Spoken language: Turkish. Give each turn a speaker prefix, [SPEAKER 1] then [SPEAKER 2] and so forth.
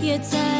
[SPEAKER 1] 也在